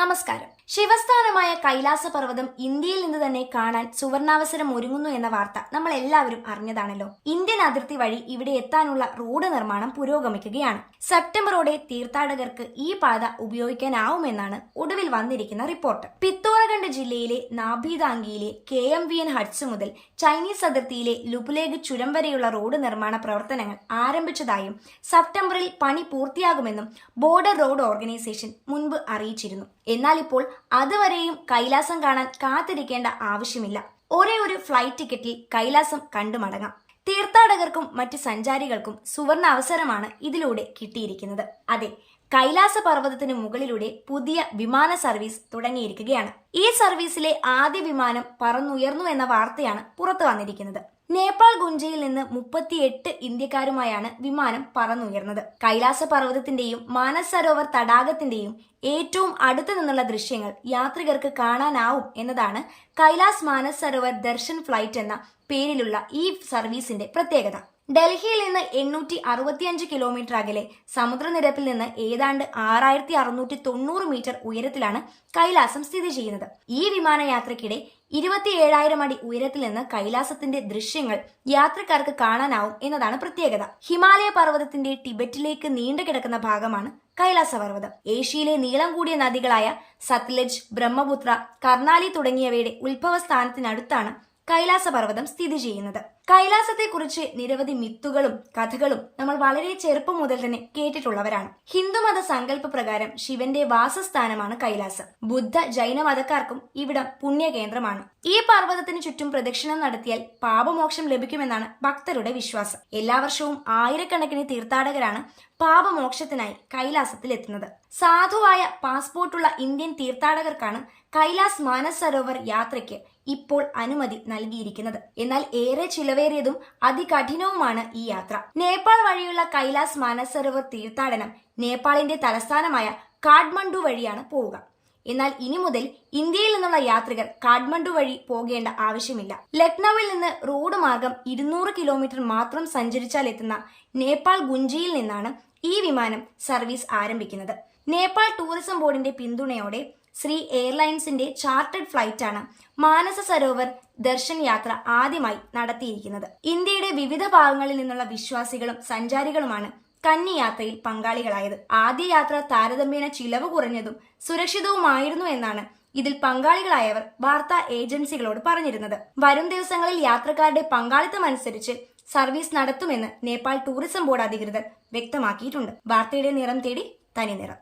നമസ്കാരം ശിവസ്ഥാനമായ കൈലാസ പർവതം ഇന്ത്യയിൽ നിന്ന് തന്നെ കാണാൻ സുവർണാവസരം ഒരുങ്ങുന്നു എന്ന വാർത്ത നമ്മൾ എല്ലാവരും അറിഞ്ഞതാണല്ലോ. ഇന്ത്യൻ അതിർത്തി വഴി ഇവിടെ എത്താനുള്ള റോഡ് നിർമ്മാണം പുരോഗമിക്കുകയാണ്. സെപ്റ്റംബറോടെ തീർത്ഥാടകർക്ക് ഈ പാത ഉപയോഗിക്കാനാവുമെന്നാണ് ഒടുവിൽ വന്നിരിക്കുന്ന റിപ്പോർട്ട്. പിത്തോറഗഡ് ജില്ലയിലെ നാഭിദാംഗിയിലെ K M V N huts മുതൽ ചൈനീസ് അതിർത്തിയിലെ ലുപുലേഗ് ചുരം വരെയുള്ള റോഡ് നിർമ്മാണ പ്രവർത്തനങ്ങൾ ആരംഭിച്ചതായും സെപ്റ്റംബറിൽ പണി പൂർത്തിയാകുമെന്നും ബോർഡർ റോഡ് ഓർഗനൈസേഷൻ മുൻപ് അറിയിച്ചിരുന്നു. എന്നാൽ ഇപ്പോൾ അതുവരെയും കൈലാസം കാണാൻ കാത്തിരിക്കേണ്ട ആവശ്യമില്ല. ഒരേ ഒരു ഫ്ലൈറ്റ് ടിക്കറ്റിൽ കൈലാസം കണ്ടു മടങ്ങാം. തീർത്ഥാടകർക്കും മറ്റ് സഞ്ചാരികൾക്കും സുവർണ അവസരമാണ് ഇതിലൂടെ കിട്ടിയിരിക്കുന്നത്. അതെ കൈലാസ പർവതത്തിന് മുകളിലൂടെ പുതിയ വിമാന സർവീസ് തുടങ്ങിയിരിക്കുകയാണ്. ഈ സർവീസിലെ ആദ്യ വിമാനം പറന്നുയർന്നു എന്ന വാർത്തയാണ് പുറത്തു വന്നിരിക്കുന്നത്. നേപ്പാൾ ഗുഞ്ചയിൽ നിന്ന് മുപ്പത്തിയെട്ട് ഇന്ത്യക്കാരുമായാണ് വിമാനം പറന്നുയർന്നത്. കൈലാസ പർവതത്തിന്റെയും മാനസ് സരോവർ തടാകത്തിന്റെയും ഏറ്റവും അടുത്തു നിന്നുള്ള ദൃശ്യങ്ങൾ യാത്രികർക്ക് കാണാനാവും എന്നതാണ് കൈലാസ് മാനസ് സരോവർ ദർശൻ ഫ്ലൈറ്റ് എന്ന പേരിലുള്ള ഈ സർവീസിന്റെ പ്രത്യേകത. ഡൽഹിയിൽ നിന്ന് എണ്ണൂറ്റി അറുപത്തിയഞ്ച് കിലോമീറ്റർ അകലെ സമുദ്രനിരപ്പിൽ നിന്ന് ഏതാണ്ട് ആറായിരത്തി അറുന്നൂറ്റി തൊണ്ണൂറ് മീറ്റർ ഉയരത്തിലാണ് കൈലാസം സ്ഥിതി ചെയ്യുന്നത്. ഈ വിമാനയാത്രയ്ക്കിടെ ഇരുപത്തിയേഴായിരം അടി ഉയരത്തിൽ നിന്ന് കൈലാസത്തിന്റെ ദൃശ്യങ്ങൾ യാത്രക്കാർക്ക് കാണാനാവും എന്നതാണ് പ്രത്യേകത. ഹിമാലയ പർവതത്തിന്റെ ടിബറ്റിലേക്ക് നീണ്ടു കിടക്കുന്ന ഭാഗമാണ് കൈലാസ പർവതം. ഏഷ്യയിലെ നീളം കൂടിയ നദികളായ സത്ലജ് ബ്രഹ്മപുത്ര കർണാലി തുടങ്ങിയവയുടെ ഉത്ഭവസ്ഥാനത്തിനടുത്താണ് കൈലാസ പർവതം സ്ഥിതി ചെയ്യുന്നത്. കൈലാസത്തെക്കുറിച്ച് നിരവധി മിത്തുകളും കഥകളും നമ്മൾ വളരെ ചെറുപ്പം മുതൽ തന്നെ കേട്ടിട്ടുള്ളവരാണ്. ഹിന്ദുമത സങ്കല്പ പ്രകാരം ശിവന്റെ വാസസ്ഥാനമാണ് കൈലാസം. ബുദ്ധ ജൈന മതക്കാർക്കും ഇവിടം പുണ്യകേന്ദ്രമാണ്. ഈ പർവതത്തിന് ചുറ്റും പ്രദക്ഷിണം നടത്തിയാൽ പാപമോക്ഷം ലഭിക്കുമെന്നാണ് ഭക്തരുടെ വിശ്വാസം. എല്ലാ വർഷവും ആയിരക്കണക്കിന് തീർത്ഥാടകരാണ് പാപമോക്ഷത്തിനായി കൈലാസത്തിൽ എത്തുന്നത് സാധുവായ പാസ്പോർട്ടുള്ള ഇന്ത്യൻ തീർത്ഥാടകർക്കാണ് കൈലാസ് മാനസ് സരോവർ യാത്രയ്ക്ക് ഇപ്പോൾ അനുമതി നൽകിയിരിക്കുന്നത്. എന്നാൽ ഏറെ ചിലവേറിയതും അതികഠിനവുമാണ് ഈ യാത്ര. നേപ്പാൾ വഴിയുള്ള കൈലാസ് മാനസരോവർ തീർത്ഥാടനം നേപ്പാളിന്റെ തലസ്ഥാനമായ കാഠ്മണ്ഡു വഴിയാണ് പോവുക. എന്നാൽ ഇനി മുതൽ ഇന്ത്യയിൽ നിന്നുള്ള യാത്രികർ കാഠ്മണ്ഡു വഴി പോകേണ്ട ആവശ്യമില്ല. ലക്നൌവിൽ നിന്ന് റോഡ് മാർഗം ഇരുന്നൂറ് കിലോമീറ്റർ മാത്രം സഞ്ചരിച്ചാൽ എത്തുന്ന നേപ്പാൾ ഗുഞ്ചിയിൽ നിന്നാണ് ഈ വിമാനം സർവീസ് ആരംഭിക്കുന്നത്. നേപ്പാൾ ടൂറിസം ബോർഡിന്റെ പിന്തുണയോടെ ശ്രീ എയർലൈൻസിന്റെ ചാർട്ടേഡ് ഫ്ലൈറ്റ് ആണ് മാനസ സരോവർ ദർശൻ യാത്ര ആദ്യമായി നടത്തിയിരിക്കുന്നത്. ഇന്ത്യയുടെ വിവിധ ഭാഗങ്ങളിൽ നിന്നുള്ള വിശ്വാസികളും സഞ്ചാരികളുമാണ് കന്നി യാത്രയിൽ പങ്കാളികളായത്. ആദ്യ യാത്ര താരതമ്യേന ചിലവ് കുറഞ്ഞതും സുരക്ഷിതവുമായിരുന്നു എന്നാണ് ഇതിൽ പങ്കാളികളായവർ വാർത്താ ഏജൻസികളോട് പറഞ്ഞിരുന്നത്. വരും ദിവസങ്ങളിൽ യാത്രക്കാരുടെ പങ്കാളിത്തം അനുസരിച്ച് സർവീസ് നടത്തുമെന്ന് നേപ്പാൾ ടൂറിസം ബോർഡ് അധികൃതർ വ്യക്തമാക്കിയിട്ടുണ്ട്. വാർത്തയുടെ നിറം തേടി തനി നിറം.